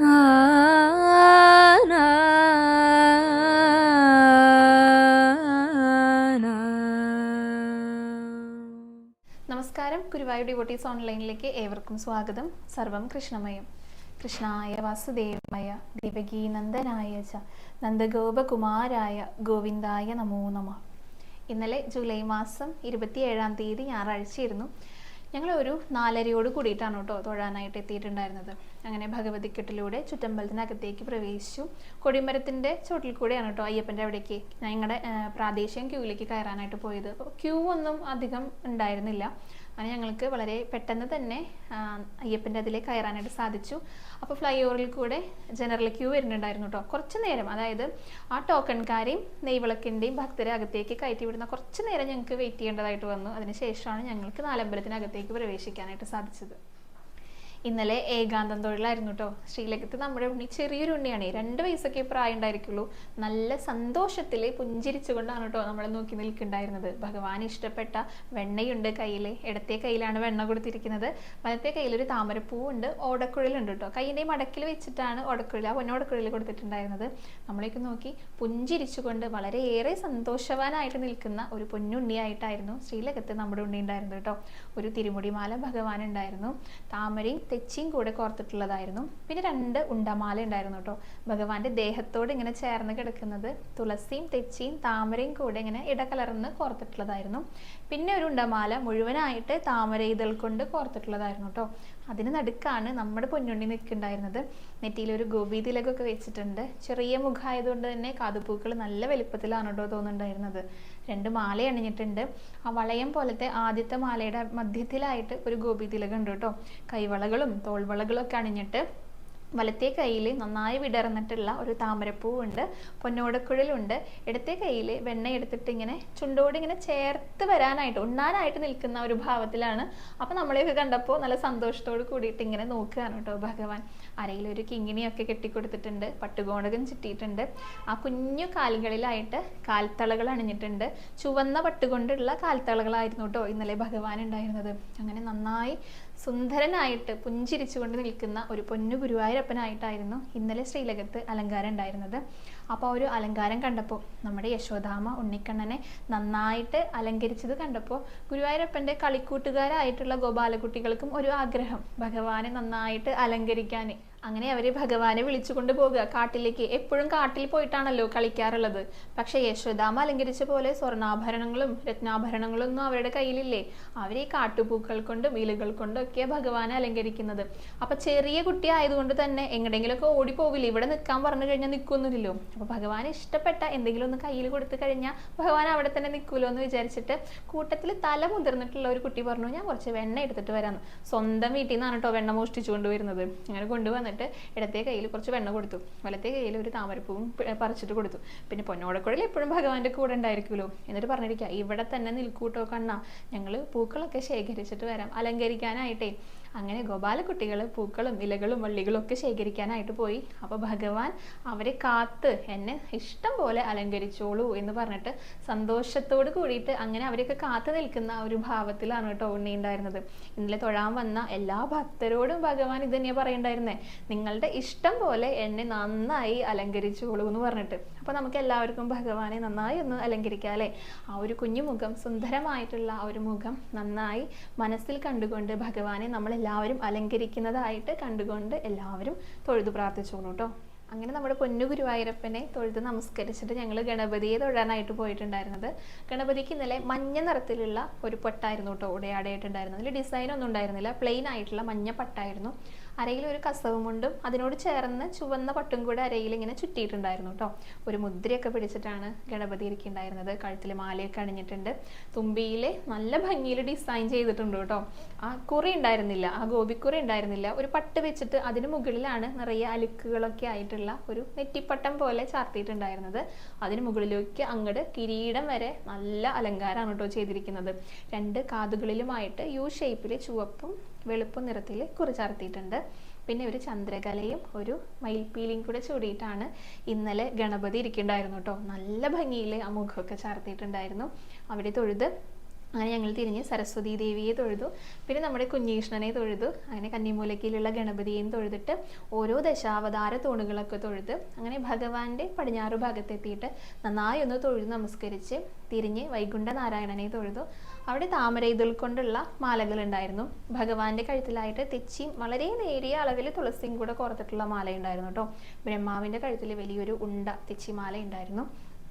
നമസ്കാരം. ഗുരുവായൂർ ഡിവോട്ടീസ് ഓൺലൈനിലേക്ക് ഏവർക്കും സ്വാഗതം. സർവം കൃഷ്ണമയം. കൃഷ്ണായ വാസുദേവമയ ദേവകീ നന്ദനായ ച നന്ദഗോപകുമാരായ ഗോവിന്ദായ നമോ നമ. ഇന്നലെ ജൂലൈ മാസം ഇരുപത്തിയേഴാം തീയതി ഞായറാഴ്ചയായിരുന്നു. ഞങ്ങൾ ഒരു നാലരയോട് കൂടിയിട്ടാണ് കേട്ടോ തൊഴാനായിട്ട് എത്തിയിട്ടുണ്ടായിരുന്നത്. അങ്ങനെ ഭഗവതിക്കെട്ടിലൂടെ ചുറ്റമ്പലത്തിനകത്തേക്ക് പ്രവേശിച്ചു. കൊടിമരത്തിന്റെ ചോട്ടിൽ കൂടെയാണ് കേട്ടോ അയ്യപ്പന്റെ അവിടേക്ക് ഞങ്ങളുടെ പ്രാദേശിക ക്യൂവിലേക്ക് കയറാനായിട്ട് പോയത്. ക്യൂ ഒന്നും അധികം ഉണ്ടായിരുന്നില്ല. അങ്ങനെ ഞങ്ങൾക്ക് വളരെ പെട്ടെന്ന് തന്നെ അയ്യപ്പന്റെ അതിലേക്ക് കയറാനായിട്ട് സാധിച്ചു. അപ്പോൾ ഫ്ലൈ ഓവറിൽ കൂടെ ജനറൽ ക്യൂ വരുന്നുണ്ടായിരുന്നു കേട്ടോ. കുറച്ച് നേരം അതായത് ആ ടോക്കൺകാരെയും നെയ്വിളക്കിന്റെയും ഭക്തരെ അകത്തേക്ക് കയറ്റി വിടുന്ന കുറച്ച് നേരം ഞങ്ങൾക്ക് വെയിറ്റ് ചെയ്യേണ്ടതായിട്ട് വന്നു. അതിനുശേഷമാണ് ഞങ്ങൾക്ക് നാലമ്പലത്തിനകത്തേക്ക് പ്രവേശിക്കാനായിട്ട് സാധിച്ചത്. ഇന്നലെ ഏകാന്തം തൊഴിലായിരുന്നു കേട്ടോ ശ്രീലകത്ത് നമ്മുടെ ഉണ്ണി ചെറിയൊരു ഉണ്ണിയാണ്. രണ്ട് വയസ്സൊക്കെ പ്രായം ഉണ്ടായിരിക്കുള്ളൂ. നല്ല സന്തോഷത്തിൽ പുഞ്ചിരിച്ചുകൊണ്ടാണ് കേട്ടോ നമ്മളെ നോക്കി നിൽക്കുന്നുണ്ടായിരുന്നത്. ഭഗവാൻ ഇഷ്ടപ്പെട്ട വെണ്ണയുണ്ട് കയ്യിൽ ഇടത്തെ കയ്യിലാണ് വെണ്ണ കൊടുത്തിരിക്കുന്നത്. വലത്തെ കയ്യിൽ ഒരു താമരപ്പൂവുണ്ട്. ഓടക്കുഴലുണ്ട് കേട്ടോ കൈയിന്റെ മടക്കിൽ വെച്ചിട്ടാണ് ഓടക്കുഴൽ ആ പൊന്നോടക്കുഴൽ കൊടുത്തിട്ടുണ്ടായിരുന്നത്. നമ്മളേക്ക് നോക്കി പുഞ്ചിരിച്ചുകൊണ്ട് വളരെയേറെ സന്തോഷവാനായിട്ട് നിൽക്കുന്ന ഒരു പൊന്നുണ്ണിയായിട്ടായിരുന്നു ശ്രീലകത്ത് നമ്മുടെ ഉണ്ണി ഉണ്ടായിരുന്നത് കേട്ടോ ഒരു തിരുമുടിമാല ഭഗവാൻ ഉണ്ടായിരുന്നു. താമരയും തെച്ചിയും കൂടെ കോർത്തിട്ടുള്ളതായിരുന്നു. പിന്നെ രണ്ട് ഉണ്ടമാല ഉണ്ടായിരുന്നു കേട്ടോ. ഭഗവാന്റെ ദേഹത്തോട് ഇങ്ങനെ ചേർന്ന് കിടക്കുന്നത് തുളസിയും തെച്ചിയും താമരയും കൂടെ ഇങ്ങനെ ഇടകലർന്ന് കോർത്തിട്ടുള്ളതായിരുന്നു. പിന്നെ ഒരു ഉണ്ടമാല മുഴുവനായിട്ട് താമര ഇതൾ കൊണ്ട് കോർത്തിട്ടുള്ളതായിരുന്നു കേട്ടോ. അതിന് നടുക്കാണ് നമ്മുടെ പൊന്നുണ്ണി നിൽക്കുന്നുണ്ടായിരുന്നത്. നെറ്റിയിൽ ഒരു ഗോപി തിലകൊക്കെ വെച്ചിട്ടുണ്ട്. ചെറിയ മുഖമായതുകൊണ്ട് തന്നെ കാതുപൂക്കൾ നല്ല വലിപ്പത്തിലാണ് കേട്ടോ തോന്നുന്നുണ്ടായിരുന്നത്. രണ്ട് മാല അണിഞ്ഞിട്ടുണ്ട്. ആ വളയം പോലത്തെ ആദ്യത്തെ മാലയുടെ മധ്യത്തിലായിട്ട് ഒരു ഗോപി തിലകം ഉണ്ട് കേട്ടോ. കൈവളകളും തോൾവളകളും ഒക്കെ അണിഞ്ഞിട്ട് വലത്തെ കയ്യിൽ നന്നായി വിടർന്നിട്ടുള്ള ഒരു താമരപ്പൂവുണ്ട് പൊന്നോടക്കുഴലുണ്ട്. ഇടത്തെ കയ്യിൽ വെണ്ണ എടുത്തിട്ട് ഇങ്ങനെ ചുണ്ടോട് ഇങ്ങനെ ചേർത്ത് വരാനായിട്ട് ഉണ്ണാനായിട്ട് നിൽക്കുന്ന ഒരു ഭാവത്തിലാണ്. അപ്പം നമ്മളെയൊക്കെ കണ്ടപ്പോൾ നല്ല സന്തോഷത്തോട് കൂടിയിട്ട് ഇങ്ങനെ നോക്കുകയാണ് കേട്ടോ ഭഗവാൻ. അരയിൽ ഒരു കിങ്ങിണിയൊക്കെ കെട്ടിക്കൊടുത്തിട്ടുണ്ട് പട്ടുകോണകം ചുറ്റിയിട്ടുണ്ട്. ആ കുഞ്ഞു കാലുകളിലായിട്ട് കാൽത്തളകൾ അണിഞ്ഞിട്ടുണ്ട്. ചുവന്ന പട്ടുകൊണ്ടുള്ള കാൽത്തളകളായിരുന്നു കേട്ടോ ഇന്നലെ ഭഗവാൻ ഉണ്ടായിരുന്നത്. അങ്ങനെ നന്നായി സുന്ദരനായിട്ട് പുഞ്ചിരിച്ചുകൊണ്ട് നിൽക്കുന്ന ഒരു പൊന്നു ഗുരുവായൂരപ്പനായിട്ടായിരുന്നു ഇന്നലെ ശ്രീലകത്ത് അലങ്കാരം ഉണ്ടായിരുന്നത്. അപ്പോൾ ഒരു അലങ്കാരം കണ്ടപ്പോൾ നമ്മുടെ യശോദാമ ഉണ്ണിക്കണ്ണനെ നന്നായിട്ട് അലങ്കരിച്ചത് കണ്ടപ്പോൾ ഗുരുവായൂരപ്പന്റെ കളിക്കൂട്ടുകാരായിട്ടുള്ള ഗോപാലകുട്ടികൾക്കും ഒരു ആഗ്രഹം. ഭഗവാനെ നന്നായിട്ട് അലങ്കരിക്കാൻ അങ്ങനെ അവർ ഭഗവാനെ വിളിച്ചുകൊണ്ട് പോകുക കാട്ടിലേക്ക്. എപ്പോഴും കാട്ടിൽ പോയിട്ടാണല്ലോ കളിക്കാറുള്ളത്. പക്ഷേ യശോദാമ അലങ്കരിച്ച പോലെ സ്വർണാഭരണങ്ങളും രത്നാഭരണങ്ങളും ഒന്നും അവരുടെ കയ്യിലില്ലേ? അവർ ഈ കാട്ടുപൂക്കൾ കൊണ്ടും ഇലകൾ കൊണ്ടും ഒക്കെ ഭഗവാനെ അലങ്കരിക്കുന്നത്. അപ്പൊ ചെറിയ കുട്ടി ആയതുകൊണ്ട് തന്നെ എങ്ങടെങ്കിലുമൊക്കെ ഓടിപ്പോകില്ല ഇവിടെ നിൽക്കാൻ പറഞ്ഞു കഴിഞ്ഞാൽ നിൽക്കുന്നില്ലല്ലോ. അപ്പൊ ഭഗവാൻ ഇഷ്ടപ്പെട്ട എന്തെങ്കിലും ഒന്ന് കയ്യിൽ കൊടുത്തു കഴിഞ്ഞാൽ ഭഗവാൻ അവിടെ തന്നെ നിൽക്കുമല്ലോ എന്ന് വിചാരിച്ചിട്ട് കൂട്ടത്തിൽ തല മുതിർന്നിട്ടുള്ള ഒരു കുട്ടി പറഞ്ഞു ഞാൻ കുറച്ച് വെണ്ണ എടുത്തിട്ട് വരാമെന്ന് സ്വന്തം വീട്ടിൽ നിന്നാണ് കേട്ടോ വെണ്ണ മോഷ്ടിച്ചു കൊണ്ടുവരുന്നത് അങ്ങനെ കൊണ്ടുവന്നിട്ട് ഇടത്തെ കയ്യിൽ കുറച്ച് വെണ്ണ കൊടുത്തു. വലത്തെ കയ്യിൽ ഒരു താമരപ്പൂവും പറിച്ചിട്ട് കൊടുത്തു. പിന്നെ പൊന്നോടക്കുഴൽ എപ്പോഴും ഭഗവാന്റെ കൂടെ ഉണ്ടായിരിക്കുമല്ലോ. എന്നിട്ട് പറഞ്ഞിരിക്കുക ഇവിടെ തന്നെ നിൽക്കൂട്ടോ കണ്ണ. ഞങ്ങൾ പൂക്കളൊക്കെ ശേഖരിച്ചിട്ട് വരാം. അലങ്കരിക്കാനായിട്ടേ. അങ്ങനെ ഗോപാലക്കുട്ടികൾ പൂക്കളും ഇലകളും വള്ളികളും ഒക്കെ ശേഖരിക്കാനായിട്ട് പോയി. അപ്പോൾ ഭഗവാൻ അവരെ കാത്ത് എന്നെ ഇഷ്ടം പോലെ അലങ്കരിച്ചോളൂ എന്ന് പറഞ്ഞിട്ട് സന്തോഷത്തോട് കൂടിയിട്ട് അങ്ങനെ അവരെയൊക്കെ കാത്തു നിൽക്കുന്ന ഒരു ഭാവത്തിലാണ് കേട്ടോ ഉണ്ണി ഉണ്ടായിരുന്നത്. ഇന്നലെ തൊഴാൻ വന്ന എല്ലാ ഭക്തരോടും ഭഗവാൻ ഇത് തന്നെയാണ് പറയണ്ടായിരുന്നേ. നിങ്ങളുടെ ഇഷ്ടം പോലെ എന്നെ നന്നായി അലങ്കരിച്ചോളൂ എന്ന് പറഞ്ഞിട്ട്. അപ്പോൾ നമുക്ക് എല്ലാവർക്കും ഭഗവാനെ നന്നായി ഒന്ന് അലങ്കരിക്കാം അല്ലേ? ആ ഒരു കുഞ്ഞു മുഖം സുന്ദരമായിട്ടുള്ള ആ ഒരു മുഖം നന്നായി മനസ്സിൽ കണ്ടുകൊണ്ട് ഭഗവാനെ നമ്മൾ എല്ലാവരും അലങ്കരിക്കുന്നതായിട്ട് കണ്ടുകൊണ്ട് എല്ലാവരും തൊഴുതു പ്രാർത്ഥിച്ചോളൂ കേട്ടോ അങ്ങനെ നമ്മുടെ പൊന്നു ഗുരുവായൂരപ്പനെ തൊഴുത് നമസ്കരിച്ചിട്ട് ഞങ്ങൾ ഗണപതിയെ തൊഴാനായിട്ട് പോയിട്ടുണ്ടായിരുന്നത്. ഗണപതിക്ക് ഇന്നലെ മഞ്ഞ നിറത്തിലുള്ള ഒരു പൊട്ടായിരുന്നു കേട്ടോ ഉടയാടയായിട്ടുണ്ടായിരുന്നത്. അതിൽ ഡിസൈൻ ഒന്നും ഉണ്ടായിരുന്നില്ല. പ്ലെയിൻ ആയിട്ടുള്ള മഞ്ഞ പട്ടായിരുന്നു. അരയിൽ ഒരു കസവുമുണ്ടും അതിനോട് ചേർന്ന് ചുവന്ന പട്ടും കൂടെ അരയിൽ ഇങ്ങനെ ചുറ്റിയിട്ടുണ്ടായിരുന്നു കേട്ടോ ഒരു മുദ്രയൊക്കെ പിടിച്ചിട്ടാണ് ഗണപതി ഇരിക്കുന്നുണ്ടായിരുന്നത്. കഴുത്തിൽ മാലയൊക്കെ അണിഞ്ഞിട്ടുണ്ട്. തുമ്പിയിൽ നല്ല ഭംഗിയിൽ ഡിസൈൻ ചെയ്തിട്ടുണ്ട് കേട്ടോ ആ കുറി ഉണ്ടായിരുന്നില്ല. ആ ഗോപിക്കുറി ഉണ്ടായിരുന്നില്ല. ഒരു പട്ട് വെച്ചിട്ട് അതിന് മുകളിലാണ് നിറയെ അലുക്കുകളൊക്കെ ആയിട്ടുള്ള ഒരു നെറ്റിപ്പട്ടം പോലെ ചാർത്തിയിട്ടുണ്ടായിരുന്നത്. അതിന് മുകളിലേക്ക് അങ്ങട് കിരീടം വരെ നല്ല അലങ്കാരമാണ് കേട്ടോ ചെയ്തിരിക്കുന്നത്. രണ്ട് കാതുകളിലുമായിട്ട് യു ഷേപ്പിൽ ചുവപ്പും വെളുപ്പും നിറത്തിൽ കുറി ചാർത്തിയിട്ടുണ്ട്. പിന്നെ ഒരു ചന്ദ്രകലയും ഒരു മയിൽപ്പീലിയും കൂടെ ചൂടിയിട്ടാണ് ഇന്നലെ ഗണപതി ഇരിക്കുന്നുണ്ടായിരുന്നു കേട്ടോ. നല്ല ഭംഗിയിൽ ആ മുഖമൊക്കെ ചാർത്തിയിട്ടുണ്ടായിരുന്നു. അവിടെ തൊഴുത് അങ്ങനെ ഞങ്ങൾ തിരിഞ്ഞ് സരസ്വതി ദേവിയെ തൊഴുതു. പിന്നെ നമ്മുടെ കുഞ്ഞീഷ്ണനെ തൊഴുതു. അങ്ങനെ കന്നിമൂലക്കിലുള്ള ഗണപതിയെയും തൊഴുതിട്ട് ഓരോ ദശാവതാര തൂണുകളൊക്കെ തൊഴുത് അങ്ങനെ ഭഗവാന്റെ പടിഞ്ഞാറ് ഭാഗത്തെത്തിയിട്ട് നന്നായി ഒന്ന് തൊഴുത് നമസ്കരിച്ച് തിരിഞ്ഞ് വൈകുണ്ഠ നാരായണനെ തൊഴുതു. അവിടെ താമര ഇതിൽ കൊണ്ടുള്ള മാലകൾ ഉണ്ടായിരുന്നു ഭഗവാന്റെ കഴുത്തിലായിട്ട് തെച്ചിയും വളരെ നേരിയ അളവിൽ തുളസിയും കൂടെ കോർത്തിട്ടുള്ള മാല ഉണ്ടായിരുന്നു കേട്ടോ. ബ്രഹ്മാവിന്റെ കഴുത്തിൽ വലിയൊരു ഉണ്ട തെച്ചി മാല ഉണ്ടായിരുന്നു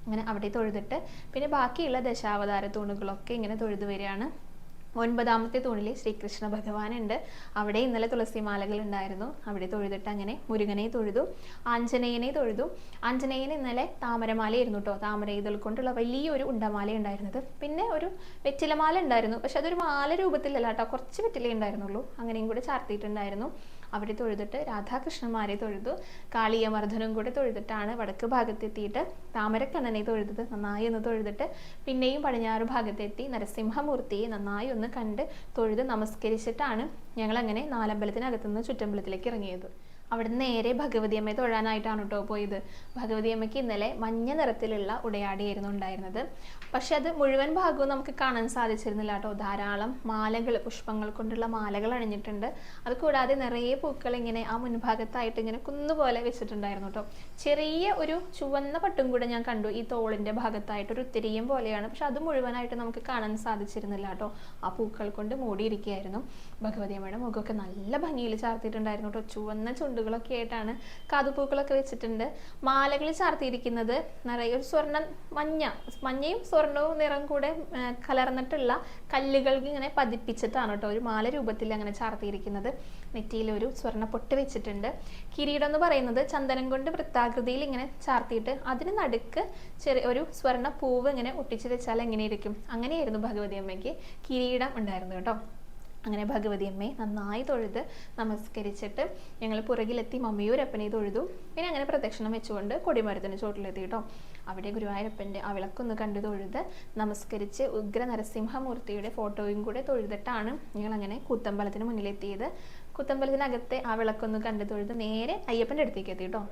അങ്ങനെ അവിടെ തൊഴുതിട്ട് പിന്നെ ബാക്കിയുള്ള ദശാവതാര തൂണുകളൊക്കെ ഇങ്ങനെ തൊഴുതു വരികയാണ്. ഒൻപതാമത്തെ തൂണിൽ ശ്രീകൃഷ്ണ ഭഗവാനുണ്ട്. അവിടെ ഇന്നലെ തുളസിമാലകൾ ഉണ്ടായിരുന്നു. അവിടെ തൊഴുതിട്ട് അങ്ങനെ മുരുകനെ തൊഴുതു ആഞ്ജനേയനെ തൊഴുതു. ആഞ്ജനേയൻ ഇന്നലെ താമരമാലയായിരുന്നു കേട്ടോ താമര ഇതൾ കൊണ്ടുള്ള വലിയൊരു ഉണ്ടമാല ഉണ്ടായിരുന്നത്. പിന്നെ ഒരു വെറ്റിലമാല ഉണ്ടായിരുന്നു. പക്ഷെ അതൊരു മാല രൂപത്തിലല്ല കേട്ടോ കുറച്ച് വെറ്റിലേ ഉണ്ടായിരുന്നുള്ളൂ. അങ്ങനെയും കൂടെ ചാർത്തിയിട്ടുണ്ടായിരുന്നു. അവിടെ തൊഴുതിട്ട് രാധാകൃഷ്ണന്മാരെ തൊഴുതു. കാളിയമർദ്ദനും കൂടെ തൊഴുതിട്ടാണ് വടക്ക് ഭാഗത്തെത്തിയിട്ട് താമരക്കണ്ണനെ തൊഴുതത്. നന്നായി ഒന്ന് തൊഴുതിട്ട് പിന്നെയും പടിഞ്ഞാറ് ഭാഗത്തെത്തി നരസിംഹമൂർത്തിയെ നന്നായി ഒന്ന് കണ്ട് തൊഴുത് നമസ്കരിച്ചിട്ടാണ് ഞങ്ങൾ അങ്ങനെ നാലമ്പലത്തിനകത്തുനിന്ന് ചുറ്റമ്പലത്തിലേക്ക് ഇറങ്ങിയത്. അവിടെ നേരെ ഭഗവതി അമ്മയെ തൊഴാനായിട്ടാണ് കേട്ടോ പോയത്. ഭഗവതി അമ്മയ്ക്ക് ഇന്നലെ മഞ്ഞ നിറത്തിലുള്ള ഉടയാടിയായിരുന്നു ഉണ്ടായിരുന്നത്. പക്ഷെ അത് മുഴുവൻ ഭാഗവും നമുക്ക് കാണാൻ സാധിച്ചിരുന്നില്ല കേട്ടോ ധാരാളം മാലകൾ പുഷ്പങ്ങൾ കൊണ്ടുള്ള മാലകൾ അണിഞ്ഞിട്ടുണ്ട്. അത് കൂടാതെ നിറയെ പൂക്കൾ ഇങ്ങനെ ആ മുൻഭാഗത്തായിട്ട് ഇങ്ങനെ കുന്നുപോലെ വെച്ചിട്ടുണ്ടായിരുന്നു കേട്ടോ ചെറിയ ഒരു ചുവന്ന പട്ടും കൂടെ ഞാൻ കണ്ടു. ഈ തോളിന്റെ ഭാഗത്തായിട്ട് ഒരു ഉത്തിരിയും പോലെയാണ്. പക്ഷെ അത് മുഴുവനായിട്ട് നമുക്ക് കാണാൻ സാധിച്ചിരുന്നില്ല കേട്ടോ ആ പൂക്കൾ കൊണ്ട് മൂടിയിരിക്കുകയായിരുന്നു. ഭഗവതി അമ്മയുടെ മുഖമൊക്കെ നല്ല ഭംഗിയിൽ ചാർത്തിയിട്ടുണ്ടായിരുന്നു കേട്ടോ ചുവന്ന ചുണ്ടുകളൊക്കെ ആയിട്ടാണ് കാതുപൂക്കളൊക്കെ വെച്ചിട്ടുണ്ട്. മാലകൾ ചാർത്തിയിരിക്കുന്നത് നിറയെ ഒരു സ്വർണ മഞ്ഞ മഞ്ഞയും സ്വർണവും നിറം കൂടെ കലർന്നിട്ടുള്ള കല്ലുകൾ ഇങ്ങനെ പതിപ്പിച്ചിട്ടാണ് കേട്ടോ ഒരു മാല രൂപത്തിൽ അങ്ങനെ ചാർത്തിയിരിക്കുന്നത്. നെറ്റിയിൽ ഒരു സ്വർണ പൊട്ട് വെച്ചിട്ടുണ്ട്. കിരീടം എന്ന് പറയുന്നത് ചന്ദനം കൊണ്ട് വൃത്താകൃതിയിൽ ഇങ്ങനെ ചാർത്തിയിട്ട് അതിന് നടുക്ക് ചെറിയ ഒരു സ്വർണ പൂവ് ഇങ്ങനെ ഒട്ടിച്ച് വെച്ചാൽ എങ്ങനെയിരിക്കും? അങ്ങനെയായിരുന്നു ഭഗവതി അമ്മയ്ക്ക് കിരീടം ഉണ്ടായിരുന്നു കേട്ടോ. അങ്ങനെ ഭഗവതി അമ്മയെ നന്നായി തൊഴുത് നമസ്കരിച്ചിട്ട് ഞങ്ങൾ പുറകിലെത്തി മമ്മിയൂരപ്പനെ തൊഴുതു. പിന്നെ അങ്ങനെ പ്രദക്ഷിണം വെച്ചുകൊണ്ട് കൊടിമരത്തിന് ചോട്ടിലെത്തി കേട്ടോ അവിടെ ഗുരുവായൂരപ്പന്റെ ആ വിളക്കൊന്ന് കണ്ടു തൊഴുത് നമസ്കരിച്ച് ഉഗ്ര നരസിംഹമൂർത്തിയുടെ ഫോട്ടോയും കൂടെ തൊഴുതിട്ടാണ് ഞങ്ങൾ അങ്ങനെ കൂത്തമ്പലത്തിന് മുന്നിലെത്തിയത്. കൂത്തമ്പലത്തിനകത്തെ ആ വിളക്കൊന്ന് കണ്ടു തൊഴുത് നേരെ അയ്യപ്പന്റെ അടുത്തേക്ക് എത്തി കേട്ടോ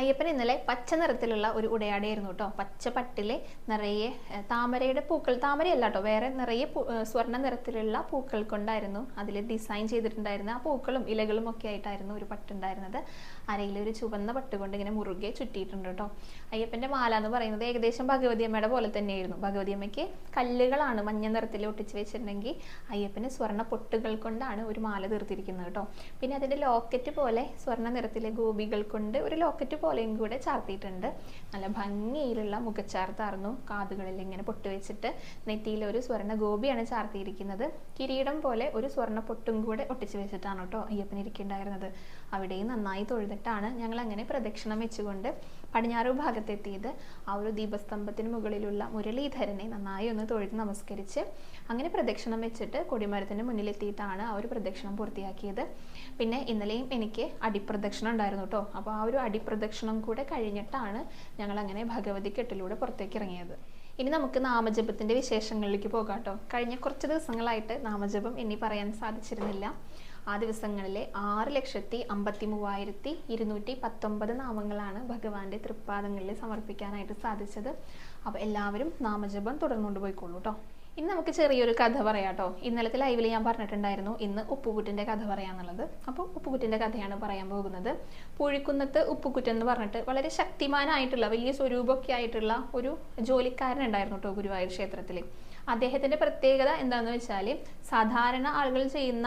അയ്യപ്പൻ ഇന്നലെ പച്ച നിറത്തിലുള്ള ഒരു ഉടയാടയായിരുന്നു കേട്ടോ. പച്ച പട്ടിലെ നിറയെ താമരയുടെ പൂക്കൾ താമരയല്ല കേട്ടോ വേറെ നിറയെ സ്വർണ നിറത്തിലുള്ള പൂക്കൾ കൊണ്ടായിരുന്നു അതിൽ ഡിസൈൻ ചെയ്തിട്ടുണ്ടായിരുന്ന ആ പൂക്കളും ഇലകളും ഒക്കെ ആയിട്ടായിരുന്നു ഒരു പട്ടുണ്ടായിരുന്നത്. അരയിൽ ഒരു ചുവന്ന പട്ട് കൊണ്ട് ഇങ്ങനെ മുറുകെ ചുറ്റിയിട്ടുണ്ട് കേട്ടോ. അയ്യപ്പന്റെ മാല എന്ന് പറയുന്നത് ഏകദേശം ഭഗവതി അമ്മയുടെ പോലെ തന്നെയായിരുന്നു. ഭഗവതി അമ്മയ്ക്ക് കല്ലുകളാണ് മഞ്ഞ നിറത്തിൽ ഒട്ടിച്ച് വെച്ചിട്ടുണ്ടെങ്കിൽ അയ്യപ്പന് സ്വർണ പൊട്ടുകൾ കൊണ്ടാണ് ഒരു മാല തീർത്തിരിക്കുന്നത് കേട്ടോ. പിന്നെ അതിന്റെ ലോക്കറ്റ് പോലെ സ്വർണ നിറത്തിലെ ഗോപികൾ കൊണ്ട് ഒരു ലോക്കറ്റ് പോലെയും കൂടെ ചാർത്തിയിട്ടുണ്ട്. നല്ല ഭംഗിയിലുള്ള മുഖച്ചാർത്താർന്നു. കാതുകളിൽ ഇങ്ങനെ പൊട്ട് വെച്ചിട്ട് നെറ്റിയിൽ ഒരു സ്വർണ ഗോപിയാണ് ചാർത്തിയിരിക്കുന്നത്. കിരീടം പോലെ ഒരു സ്വർണ പൊട്ടും കൂടെ ഒട്ടിച്ചു വെച്ചിട്ടാണ് കേട്ടോ അയ്യപ്പനിരിക്കുണ്ടായിരുന്നത് അവിടെയും നന്നായി തൊഴുതിട്ടാണ് ഞങ്ങൾ അങ്ങനെ പ്രദക്ഷിണം വെച്ചുകൊണ്ട് പടിഞ്ഞാറ് ഭാഗത്തെത്തിയത് ആ ഒരു ദീപസ്തംഭത്തിന് മുകളിലുള്ള മുരളീധരനെ നന്നായി ഒന്ന് തൊഴുത് നമസ്കരിച്ച് അങ്ങനെ പ്രദക്ഷിണം വെച്ചിട്ട് കൊടിമരത്തിന് മുന്നിലെത്തിയിട്ടാണ് ആ ഒരു പ്രദക്ഷിണം പൂർത്തിയാക്കിയത്. പിന്നെ ഇന്നലെയും എനിക്ക് അടിപ്രദക്ഷിണം ഉണ്ടായിരുന്നു കേട്ടോ അപ്പോൾ ആ ഒരു അടിപ്രദക്ഷിണം കൂടെ കഴിഞ്ഞിട്ടാണ് ഞങ്ങൾ അങ്ങനെ ഭഗവതി കെട്ടിലൂടെ പുറത്തേക്ക് ഇറങ്ങിയത്. ഇനി നമുക്ക് നാമജപത്തിന്റെ വിശേഷങ്ങളിലേക്ക് പോകാം കേട്ടോ കഴിഞ്ഞ കുറച്ച് ദിവസങ്ങളായിട്ട് നാമജപം ഇനി പറയാൻ സാധിച്ചിരുന്നില്ല. ആ ദിവസങ്ങളിലെ ആറ് ലക്ഷത്തി അമ്പത്തി മൂവായിരത്തി ഇരുന്നൂറ്റി പത്തൊമ്പത് നാമങ്ങളാണ് ഭഗവാന്റെ തൃപ്പാദങ്ങളിൽ സമർപ്പിക്കാനായിട്ട് സാധിച്ചത്. അപ്പോൾ എല്ലാവരും നാമജപം തുടർന്നുകൊണ്ട് പോയിക്കോളൂ കേട്ടോ ഇന്ന് നമുക്ക് ചെറിയൊരു കഥ പറയാം കേട്ടോ ഇന്നലത്തെ ലൈവിൽ ഞാൻ പറഞ്ഞിട്ടുണ്ടായിരുന്നു ഇന്ന് ഉപ്പുകുറ്റിന്റെ കഥ പറയാന്നുള്ളത്. അപ്പോൾ ഉപ്പുകുറ്റിന്റെ കഥയാണ് പറയാൻ പോകുന്നത്. പുഴിക്കുന്നത്ത് ഉപ്പുകുറ്റൻ എന്ന് പറഞ്ഞിട്ട് വളരെ ശക്തിമാനായിട്ടുള്ള വലിയ സ്വരൂപമൊക്കെ ആയിട്ടുള്ള ഒരു ജോലിക്കാരൻ ഉണ്ടായിരുന്നു കേട്ടോ ഗുരുവായൂർ ക്ഷേത്രത്തിൽ അദ്ദേഹത്തിന്റെ പ്രത്യേകത എന്താന്ന് വെച്ചാൽ സാധാരണ ആളുകൾ ചെയ്യുന്ന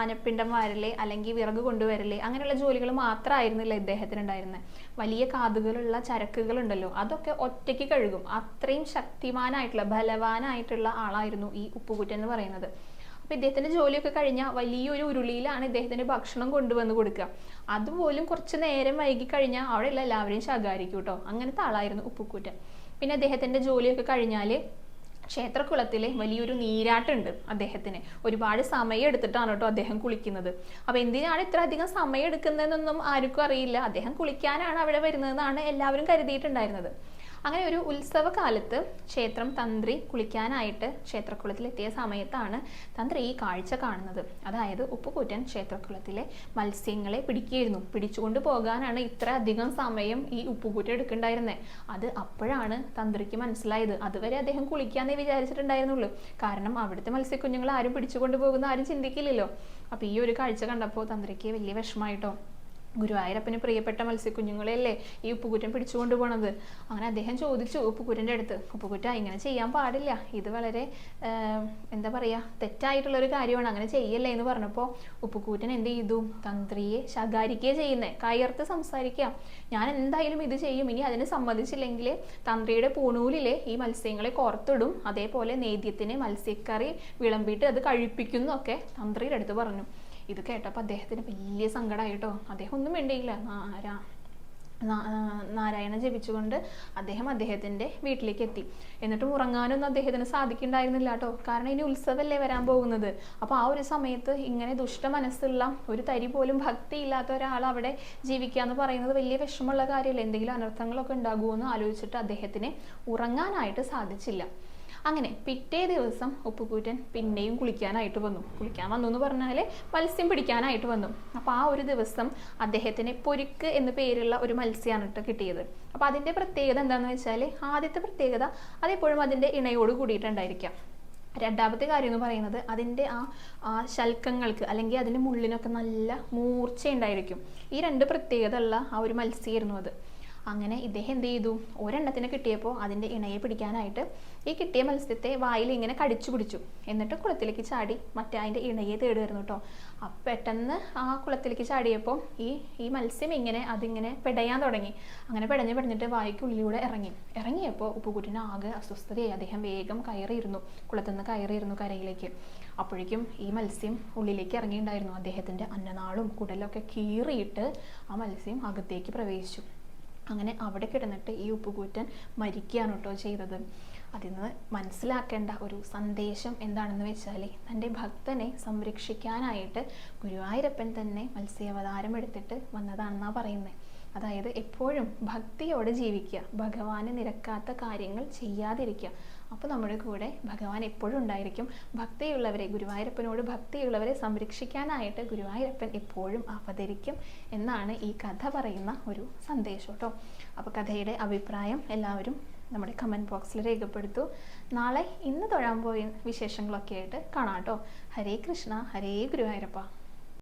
ആനപ്പിണ്ടം വാരൽ അല്ലെങ്കിൽ വിറക് കൊണ്ടുവരൽ അങ്ങനെയുള്ള ജോലികൾ മാത്രമായിരുന്നില്ല ഇദ്ദേഹത്തിന് ഉണ്ടായിരുന്നത് വലിയ കാതുകളുള്ള ചരക്കുകൾ ഉണ്ടല്ലോ അതൊക്കെ ഒറ്റയ്ക്ക് കഴുകും. അത്രയും ശക്തിമാനായിട്ടുള്ള ബലവാനായിട്ടുള്ള ആളായിരുന്നു ഈ ഉപ്പുകുറ്റൻ എന്ന് പറയുന്നത്. അപ്പോൾ ഇദ്ദേഹത്തിന്റെ ജോലിയൊക്കെ കഴിഞ്ഞാൽ വലിയൊരു ഉരുളിയിലാണ് ഇദ്ദേഹത്തിന് ഭക്ഷണം കൊണ്ടുവന്ന് കൊടുക്കുക അതുപോലും കുറച്ച് നേരം വൈകി കഴിഞ്ഞാൽ അവിടെയുള്ള എല്ലാവരെയും ശകാരിക്കും കേട്ടോ അങ്ങനത്തെ ആളായിരുന്നു ഉപ്പുക്കുറ്റൻ പിന്നെ അദ്ദേഹത്തിന്റെ ജോലിയൊക്കെ കഴിഞ്ഞാൽ ക്ഷേത്രക്കുളത്തിലെ വലിയൊരു നീരാട്ടുണ്ട് അദ്ദേഹത്തിന്. ഒരുപാട് സമയം എടുത്തിട്ടാണ് കേട്ടോ അദ്ദേഹം കുളിക്കുന്നത്. അപ്പൊ എന്തിനാണ് ഇത്ര അധികം സമയം എടുക്കുന്നതെന്നൊന്നും ആർക്കും അറിയില്ല. അദ്ദേഹം കുളിക്കാനാണ് അവിടെ വരുന്നതെന്നാണ് എല്ലാവരും കരുതിയിട്ടുണ്ടായിരുന്നത്. അങ്ങനെ ഒരു ഉത്സവ കാലത്ത് ക്ഷേത്രം തന്ത്രി കുളിക്കാനായിട്ട് ക്ഷേത്രക്കുളത്തിലെത്തിയ സമയത്താണ് തന്ത്രി ഈ കാഴ്ച കാണുന്നത്. അതായത് ഉപ്പുകൂറ്റൻ ക്ഷേത്രക്കുളത്തിലെ മത്സ്യങ്ങളെ പിടിക്കുകയായിരുന്നു. പിടിച്ചുകൊണ്ട് പോകാനാണ് ഇത്ര അധികം സമയം ഈ ഉപ്പുകൂറ്റൻ എടുക്കണ്ടായിരുന്നത് അത് അപ്പോഴാണ് തന്ത്രിക്ക് മനസ്സിലായത്. അതുവരെ അദ്ദേഹം കുളിക്കാന്നേ വിചാരിച്ചിട്ടുണ്ടായിരുന്നുള്ളൂ. കാരണം അവിടുത്തെ മത്സ്യക്കുഞ്ഞുങ്ങൾ ആരും പിടിച്ചുകൊണ്ട് പോകുന്ന ആരും ചിന്തിക്കില്ലല്ലോ. അപ്പൊ ഈ ഒരു കാഴ്ച കണ്ടപ്പോൾ തന്ത്രിക്ക് വലിയ വിഷമായിട്ടോ? ഗുരുവായൂരപ്പന് പ്രിയപ്പെട്ട മത്സ്യക്കുഞ്ഞുങ്ങളെയല്ലേ ഈ ഉപ്പുകുറ്റൻ പിടിച്ചുകൊണ്ട് പോണത്? അങ്ങനെ അദ്ദേഹം ചോദിച്ചു ഉപ്പുകുറ്റന്റെ അടുത്ത് ഉപ്പുകുറ്റ ഇങ്ങനെ ചെയ്യാൻ പാടില്ല. ഇത് വളരെ എന്താ പറയുക തെറ്റായിട്ടുള്ള ഒരു കാര്യമാണ്. അങ്ങനെ ചെയ്യല്ലേ എന്ന് പറഞ്ഞപ്പോൾ ഉപ്പുകൂറ്റൻ എന്ത് ചെയ്തു? തന്ത്രിയെ ശകാരിക്കുകയെ ചെയ്യുന്നേ. കയർത്ത് സംസാരിക്കുക ഞാൻ എന്തായാലും ഇത് ചെയ്യും. ഇനി അതിനെ സമ്മതിച്ചില്ലെങ്കിൽ തന്ത്രിയുടെ പൂണൂലിലെ ഈ മത്സ്യങ്ങളെ കോർത്തിടും. അതേപോലെ നേദ്യത്തിന് മത്സ്യക്കറി വിളമ്പിയിട്ട് അത് കഴിപ്പിക്കുന്നൊക്കെ തന്ത്രിയുടെ അടുത്ത് പറഞ്ഞു. ഇത് കേട്ടപ്പോൾ അദ്ദേഹത്തിന് വലിയ സങ്കടമായിട്ടോ അദ്ദേഹം ഒന്നും വേണ്ടിയില്ല നാരാ നാരായണ ജപിച്ചുകൊണ്ട് അദ്ദേഹം അദ്ദേഹത്തിന്റെ വീട്ടിലേക്ക് എത്തി. എന്നിട്ടും ഉറങ്ങാനൊന്നും അദ്ദേഹത്തിന് സാധിക്കുന്നുണ്ടായിരുന്നില്ല കേട്ടോ. കാരണം ഇനി ഉത്സവമല്ലേ വരാൻ പോകുന്നത്. അപ്പോൾ ആ ഒരു സമയത്ത് ഇങ്ങനെ ദുഷ്ട മനസ്സുള്ള ഒരു തരി പോലും ഭക്തി ഇല്ലാത്ത ഒരാൾ അവിടെ ജീവിക്കുക എന്ന് പറയുന്നത് വലിയ വിഷമമുള്ള കാര്യമല്ല? എന്തെങ്കിലും അനർത്ഥങ്ങളൊക്കെ ഉണ്ടാകുമോ എന്ന് ആലോചിച്ചിട്ട് അദ്ദേഹത്തിന് ഉറങ്ങാനായിട്ട് സാധിച്ചില്ല. അങ്ങനെ പിറ്റേ ദിവസം ഉപ്പുകൂറ്റൻ പിന്നെയും കുളിക്കാനായിട്ട് വന്നു. കുളിക്കാൻ വന്നു എന്ന് പറഞ്ഞാൽ മത്സ്യം പിടിക്കാനായിട്ട് വന്നു. അപ്പോൾ ആ ഒരു ദിവസം അദ്ദേഹത്തിന് പൊരുക്ക് എന്ന് പേരുള്ള ഒരു മത്സ്യമാണ് കേട്ടോ കിട്ടിയത്. അപ്പോൾ അതിന്റെ പ്രത്യേകത എന്താണെന്ന് വെച്ചാൽ ആദ്യത്തെ പ്രത്യേകത അതെപ്പോഴും അതിന്റെ ഇണയോട് കൂടിയിട്ടുണ്ടായിരിക്കാം. രണ്ടാമത്തെ കാര്യം എന്ന് പറയുന്നത് അതിന്റെ ആ ആ ശൽക്കങ്ങൾക്ക് അല്ലെങ്കിൽ അതിന്റെ മുള്ളിനൊക്കെ നല്ല മൂർച്ചയുണ്ടായിരിക്കും. ഈ രണ്ട് പ്രത്യേകത ഉള്ള ആ ഒരു മത്സ്യമായിരുന്നു അത്. അങ്ങനെ ഇദ്ദേഹം എന്ത് ചെയ്തു? ഒരെണ്ണത്തിന് കിട്ടിയപ്പോൾ അതിന്റെ ഇണയെ പിടിക്കാനായിട്ട് ഈ കിട്ടിയ മത്സ്യത്തെ വായിൽ ഇങ്ങനെ കടിച്ചു പിടിച്ചു. എന്നിട്ട് കുളത്തിലേക്ക് ചാടി മറ്റേ അതിന്റെ ഇണയെ തേടുമായിരുന്നു കേട്ടോ അപ്പം പെട്ടെന്ന് ആ കുളത്തിലേക്ക് ചാടിയപ്പോൾ ഈ ഈ മത്സ്യം ഇങ്ങനെ അതിങ്ങനെ പെടയാൻ തുടങ്ങി. അങ്ങനെ പെടഞ്ഞ് പെടഞ്ഞിട്ട് വായ്ക്കുള്ളിലൂടെ ഇറങ്ങി. ഇറങ്ങിയപ്പോൾ ഉപ്പുകുട്ടിന് ആകെ അസ്വസ്ഥതയായി. അദ്ദേഹം വേഗം കയറിയിരുന്നു. കുളത്തിൽ നിന്ന് കയറിയിരുന്നു കരയിലേക്ക്. അപ്പോഴേക്കും ഈ മത്സ്യം ഉള്ളിലേക്ക് ഇറങ്ങിയിട്ടുണ്ടായിരുന്നു. അദ്ദേഹത്തിന്റെ അന്നനാളും കുടലൊക്കെ കീറിയിട്ട് ആ മത്സ്യം അകത്തേക്ക് പ്രവേശിച്ചു. അങ്ങനെ അവിടെ കിടന്നിട്ട് ഈ ഉപ്പുകൂറ്റൻ മരിക്കുകയാണ് കേട്ടോ ചെയ്തത്. അതിൽ നിന്ന് മനസ്സിലാക്കേണ്ട ഒരു സന്ദേശം എന്താണെന്ന് വെച്ചാൽ തന്റെ ഭക്തനെ സംരക്ഷിക്കാനായിട്ട് ഗുരുവായൂരപ്പൻ തന്നെ മത്സ്യാവതാരം എടുത്തിട്ട് വന്നതാണെന്നാണ് പറയുന്നത് അതായത് എപ്പോഴും ഭക്തിയോടെ ജീവിക്കുക ഭഗവാന് നിരക്കാത്ത കാര്യങ്ങൾ ചെയ്യാതിരിക്കുക. അപ്പോൾ നമ്മുടെ കൂടെ ഭഗവാൻ എപ്പോഴും ഉണ്ടായിരിക്കും. ഭക്തിയുള്ളവരെ ഗുരുവായൂരപ്പനോട് ഭക്തിയുള്ളവരെ സംരക്ഷിക്കാനായിട്ട് ഗുരുവായൂരപ്പൻ എപ്പോഴും അവതരിക്കും എന്നാണ് ഈ കഥ പറയുന്ന ഒരു സന്ദേശം കേട്ടോ. അപ്പോൾ കഥയുടെ അഭിപ്രായം എല്ലാവരും നമ്മുടെ കമന്റ് ബോക്സിൽ രേഖപ്പെടുത്തു. നാളെ ഇന്ന് തൊഴാൻ പോയ വിശേഷങ്ങളൊക്കെ ആയിട്ട് കാണാം കേട്ടോ. ഹരേ കൃഷ്ണ ഹരേ ഗുരുവായൂരപ്പ.